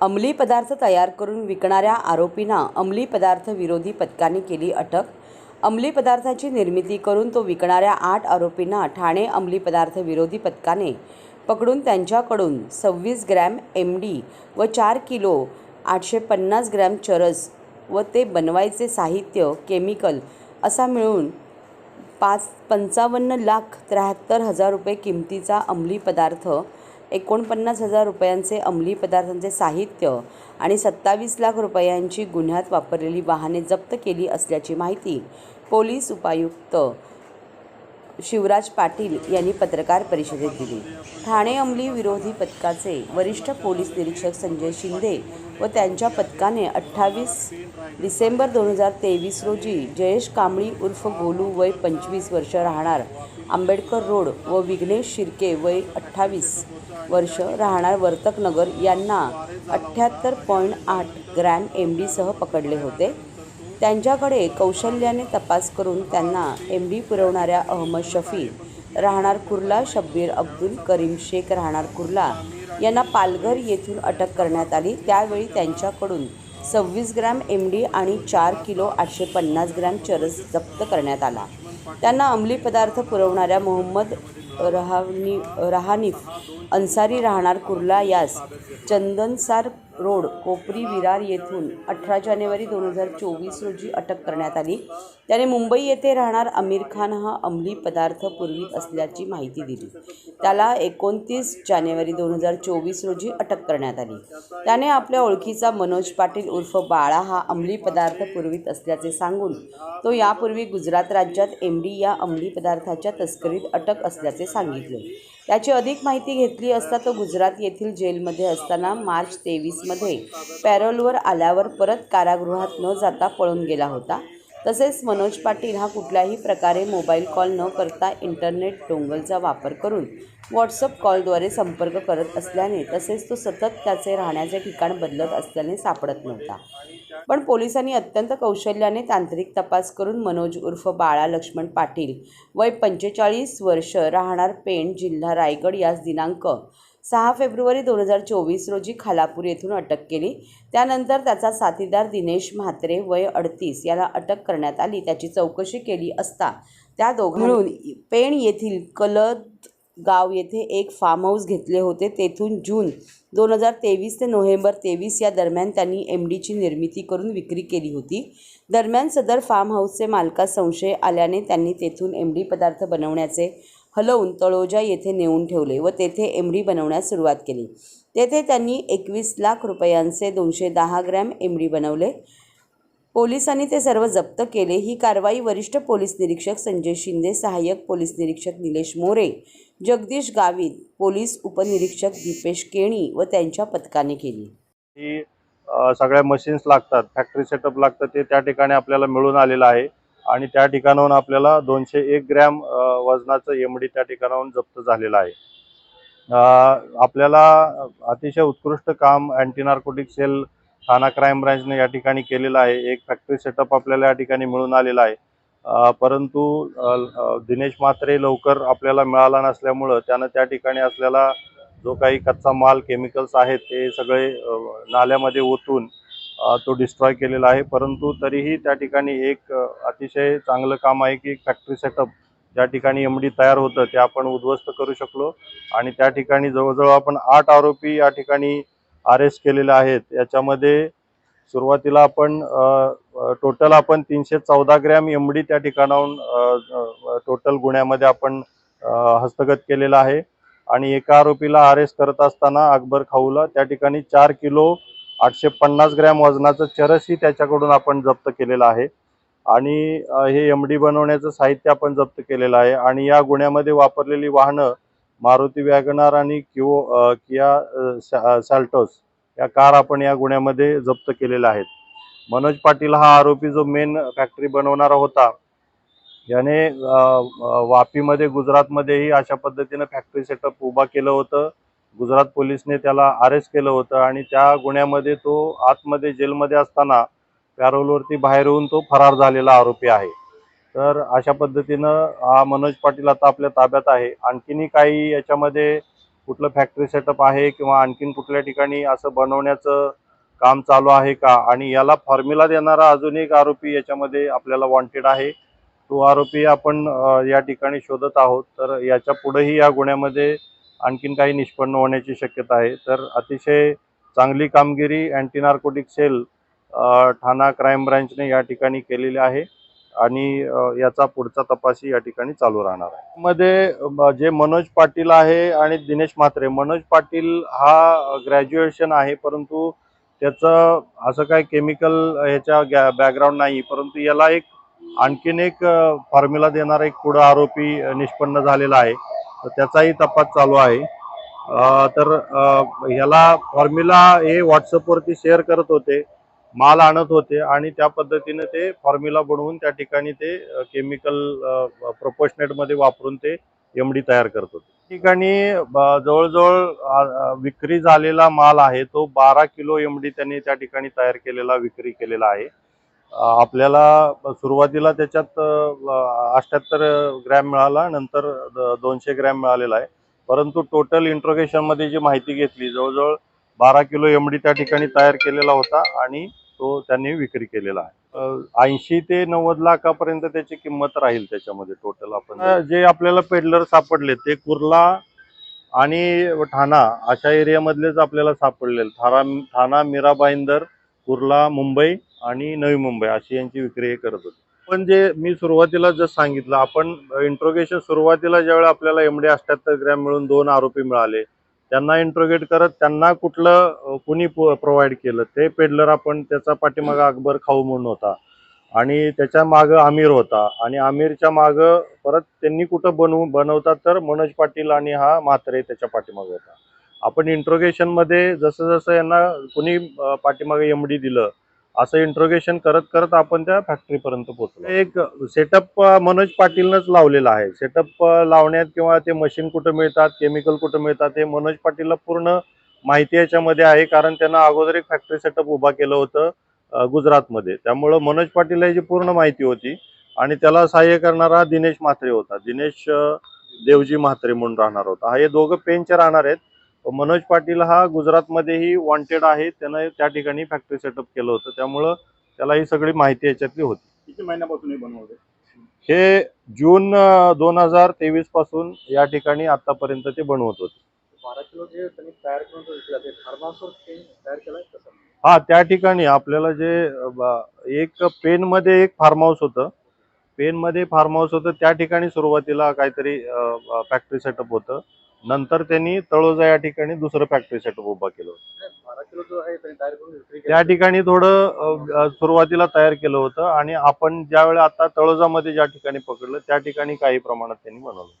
अंमली पदार्थ तयार करून विकणाऱ्या आरोपींना अंमली पदार्थ विरोधी पथकाने केली अटक. अंमली पदार्थाची निर्मिती करून तो विकणाऱ्या आठ आरोपींना ठाणे अंमली पदार्थ विरोधी पथकाने पकडून त्यांच्याकडून सव्वीस ग्रॅम एम डी व चार किलो आठशे पन्नास ग्रॅम चरस व ते बनवायचे साहित्य केमिकल असा मिळून पाच पंचावन्न लाख त्र्याहत्तर हजार रुपये किमतीचा अंमली पदार्थ एकोणपन्नास हजार रुपयांचे अंमली पदार्थांचे साहित्य आणि सत्तावीस लाख रुपयांची गुन्ह्यात वापरलेली वाहने जप्त केली असल्याची माहिती पोलीस उपायुक्त शिवराज पाटील यांनी पत्रकार परिषदेत दिली. ठाणे अंमली विरोधी पथकाचे वरिष्ठ पोलीस निरीक्षक संजय शिंदे व त्यांच्या पथकाने अठ्ठावीस डिसेंबर दोन हजार तेवीस रोजी जयेश कांबळी उर्फ गोलू वय पंचवीस वर्ष राहणार आंबेडकर रोड व विघ्नेश शिर्के वय अठ्ठावीस वर्ष राहणार वर्तकनगर यांना अठ्ठ्याहत्तर पॉईंट आठ ग्रॅम एम डीसह पकडले होते. त्यांच्याकडे कौशल्याने तपास करून त्यांना एम डी पुरवणाऱ्या अहमद शफी राहणार कुर्ला शब्बीर अब्दुल करीम शेख राहणार कुर्ला यांना पालघर येथून अटक करण्यात आली. त्यावेळी त्यांच्याकडून सव्वीस ग्रॅम एम डी आणि चार किलो आठशे पन्नास ग्रॅम चरस जप्त करण्यात आला. त्यांना अंमली पदार्थ पुरवणाऱ्या मोहम्मद रहानी रहानिफ. अन्सारी राहणार कुर्ला यास. चंदनसार रोड कोपरी विरार येथून अठरा जानेवारी दोन हजार चोवीस रोजी अटक करण्यात आली. त्याने मुंबई येथे राहणार आमिर खान हा अंमली पदार्थ पुरवीत असल्याची माहिती दिली. त्याला एकोणतीस जानेवारी दोन हजार चोवीस रोजी अटक करण्यात आली. त्याने आपल्या ओळखीचा मनोज पाटील उर्फ बाळा हा अंमली पदार्थ पुरवीत असल्याचे सांगून तो यापूर्वी गुजरात राज्यात एम डी या अंमली पदार्थाच्या तस्करीत अटक असल्याचे सांगितले. त्याची अधिक माहिती घेतली असता तो गुजरात येथील जेलमध्ये असताना मार्च तेवीसमध्ये पॅरोलवर आल्यावर परत कारागृहात न जाता पळून गेला होता. तसेच मनोज पाटील हा कुठल्याही प्रकारे मोबाईल कॉल न करता इंटरनेट डोंगलचा वापर करून व्हॉट्सअप कॉलद्वारे संपर्क करत असल्याने तसेच तो सतत त्याचे राहण्याचे ठिकाण बदलत असल्याने सापडत नव्हता. पण पोलिसांनी अत्यंत कौशल्याने तांत्रिक तपास करून मनोज उर्फ बाळा लक्ष्मण पाटील वय पंचेचाळीस वर्ष राहणार पेण जिल्हा रायगड यास दिनांक सहा फेब्रुवारी दोन हजार चोवीस रोजी खालापूर येथून अटक केली. त्यानंतर त्याचा साथीदार दिनेश म्हात्रे वय अडतीस याला अटक करण्यात आली. त्याची चौकशी केली असता त्या दोघां मिळून पेण येथील कलद गाव येथे एक फार्म हाऊस घेतले होते. तेथून जून दोन हजार तेवीस ते नोव्हेंबर तेवीस या दरम्यान त्यांनी एम डीची निर्मिती करून विक्री केली होती. दरम्यान सदर फार्म हाऊसचे मालकास संशय आल्याने त्यांनी तेथून एम डी पदार्थ बनवण्याचे हलवून तळोजा येथे नेऊन ठेवले व तेथे एम डी बनवण्यास सुरुवात केली. तेथे त्यांनी एकवीस लाख रुपयांचे दोनशे दहा ग्रॅम एम डी बनवले. पोलिसांनी ते सर्व जप्त केले. ही कारवाई वरिष्ठ पोलीस निरीक्षक संजय शिंदे सहाय्यक पोलीस निरीक्षक निलेश मोरे जगदीश गावित पोलीस उपनिरीक्षक दीपेश केणी व त्यांच्या पथकाने केली. ही सगळ्या मशीन्स लागतात. फॅक्टरी सेटअप लागतं. ते त्या ठिकाणी आपल्याला मिळून आलेलं आहे. आणि त्या ठिकाणाहून आपल्याला दोनशे एक ग्रॅम वजनाचं एमडी त्या ठिकाणाहून जप्त झालेलं आहे. आपल्याला अतिशय उत्कृष्ट काम anti narcotic cell Thane crime ब्रँचने या ठिकाणी केलेला आहे. एक फॅक्टरी सेटअप आपल्याला या ठिकाणी मिळून आलेला आहे. परंतु दिनेश म्हात्रे लवकर आपल्याला मिळाला नसल्यामुळं त्यानं त्या ठिकाणी असलेला जो काही कच्चा माल केमिकल्स आहेत ते सगळे नाल्यामध्ये ओतून तो डिस्ट्रॉय केलेला आहे. परंतु तरीही त्या ठिकाणी एक अतिशय चांगलं काम आहे की फॅक्टरी सेटअप ज्या ठिकाणी एम डी तयार होतं ते आपण उद्ध्वस्त करू शकलो. आणि त्या ठिकाणी जवळजवळ आपण आठ आरोपी या ठिकाणी अरेस्ट केलेले आहेत. याच्यामध्ये सुरुवातीला आपण टोटल आपण तीनशे चौदा ग्रॅम एम डी त्या ठिकाणाहून टोटल गुन्ह्यामध्ये आपण हस्तगत केलेला आहे. आणि एका आरोपीला अरेस्ट करत असताना अकबर खाऊला. त्या ठिकाणी चार किलो आठशे पन्नास ग्रॅम वजनाचं चरसही त्याच्याकडून आपण जप्त केलेलं आहे. आणि हे एम डी बनवण्याचं साहित्य आपण जप्त केलेलं आहे. आणि या गुन्ह्यामध्ये वापरलेली वाहनं मारुती वॅगनार आणि किओ किया सॅल्टोस या कार आपण या गुन्ह्यामध्ये जप्त केलेल्या आहेत. मनोज पाटील हा आरोपी जो मेन फॅक्टरी बनवणारा होता याने वापीमध्ये गुजरातमध्येही अशा पद्धतीनं फॅक्टरी सेटअप उभा केलं होतं. गुजरात पोलिसने त्याला अरेस्ट केलं होतं आणि त्या गुन्ह्यामध्ये तो आतमध्ये जेलमध्ये असताना पॅरोलवरती बाहेर येऊन तो फरार झालेला आरोपी आहे. तर अशा पद्धतीनं हा मनोज पाटील आता आपल्या ताब्यात आहे. आणखीनही काही याच्यामध्ये कुठलं फॅक्टरी सेटअप आहे किंवा आणखीन कुठल्या ठिकाणी असं बनवण्याचं काम चालू आहे का? आणि याला फॉर्म्युला देणारा अजून एक आरोपी याच्यामध्ये आपल्याला वॉन्टेड आहे. तो आरोपी आपण या ठिकाणी शोधत आहोत. तर याच्या पुढेही या गुन्ह्यामध्ये आणखीन काही निष्पन्न होण्याची शक्यता आहे. तर अतिशय चांगली कामगिरी anti narcotic cell Thane crime ब्रँचने या ठिकाणी केलेली आहे. आणि याचा पुढचा तपासही या ठिकाणी चालू राहणार आहे. मध्ये जे मनोज पाटील आहे आणि दिनेश म्हात्रे मनोज पाटील हा ग्रॅज्युएशन आहे परंतु त्याचं असं काय केमिकल ह्याच्या बॅकग्राऊंड नाही परंतु याला एक आणखीन एक फॉर्म्युला देणारा एक पुढं आरोपी निष्पन्न झालेला आहे. तर त्याचाही तपास चालू आहे. तर ह्याला फॉर्म्युला हे व्हॉट्सअपवरती शेअर करत होते. माल आणत होते आणि त्या पद्धतीने ते फॉर्म्युला बनवून त्या ठिकाणी ते केमिकल प्रोपोशनेटमध्ये वापरून ते एम डी तयार करत होते. ठिकाणी जवळजवळ विक्री झालेला माल आहे तो बारा किलो एम डी त्यांनी त्या ठिकाणी तयार केलेला विक्री केलेला आहे. आपल्याला सुरुवातीला त्याच्यात अठ्याहत्तर ग्रॅम मिळाला नंतर द- दोनशे ग्रॅम मिळालेला आहे. परंतु टोटल इंट्रोगेशनमध्ये जी माहिती घेतली जवळजवळ बारा किलो एम डी त्या ठिकाणी तयार केलेला होता आणि तो त्यांनी विक्री केलेला आहे. ऐंशी ते नव्वद लाखापर्यंत त्याची किंमत राहील त्याच्यामध्ये टोटल आपण जे आपल्याला पेडलर सापडले ते कुर्ला आणि ठाणा अशा एरियामधलेच आपल्याला सापडले ठाणा ठाणा मीरा भाईंदर कुर्ला मुंबई आणि नवी मुंबई अशी यांची विक्री हे करत होते. पण जे मी सुरुवातीला जसं सांगितलं आपण इंट्रोगेशन सुरुवातीला ज्यावेळेला आपल्याला एमडी अठ्याहत्तर ग्रॅम मिळून दोन आरोपी मिळाले त्यांना इंट्रोगेट करत त्यांना कुठलं कुणी प्रोव्हाइड केलं ते पेडलर आपण त्याचा पाठीमागं अकबर खाऊ म्हणून होता. आणि त्याच्या मागं आमिर होता. आणि आमिरच्या मागं परत त्यांनी कुठं बनवू बनवतात तर मनोज पाटील आणि हा म्हात्रे त्याच्या पाठीमागं होता. आपण इंट्रोगेशनमध्ये जसं जसं यांना कुणी पाठीमागं एम डी दिलं असं इंट्रोगेशन करत करत आपण त्या फॅक्टरीपर्यंत पोहोचलो. एक सेटअप मनोज पाटीलनंच लावलेला आहे. सेटअप लावण्यात किंवा ते मशीन कुठं मिळतात केमिकल कुठं मिळतात हे मनोज पाटीलला पूर्ण माहिती याच्यामध्ये आहे. कारण त्यांना अगोदर एक फॅक्टरी सेटअप उभा केलं होतं गुजरातमध्ये. त्यामुळं मनोज पाटील याची पूर्ण माहिती होती. आणि त्याला सहाय्य करणारा दिनेश म्हात्रे होता. दिनेश देवजी म्हात्रे म्हणून राहणार होता. हा हे दोघं पेनचे राहणार आहेत. मनोज पाटील हा गुजरातमध्येही वॉन्टेड आहे. त्यानं त्या ठिकाणी फॅक्टरी सेटअप केलं होतं. त्यामुळं त्याला ही सगळी माहिती याच्यातली होती. किती महिन्यापासून हे बनवते हे जून दोन हजार तेवीसपासून या ठिकाणी आतापर्यंत ते बनवत होते. बारा किलो जे त्यांनी तयार करून तो विकला ते फार्मासोर तयार केलाय कसं हा त्या ठिकाणी आपल्याला जे ब- एक पेन मध्ये एक फार्म हाऊस होतं. पेन मध्ये फार्म हाऊस होतं. त्या ठिकाणी सुरुवातीला काहीतरी फॅक्टरी सेटअप होतं. नंतर त्यांनी तळोजा या ठिकाणी दुसरं फॅक्टरी सेटअप उभा केलं होतं. त्या ठिकाणी थोडं सुरुवातीला तयार केलं होतं आणि आपण ज्या वेळेला आता तळोजामध्ये ज्या ठिकाणी पकडलं त्या ठिकाणी काही प्रमाणात त्यांनी बनवलं.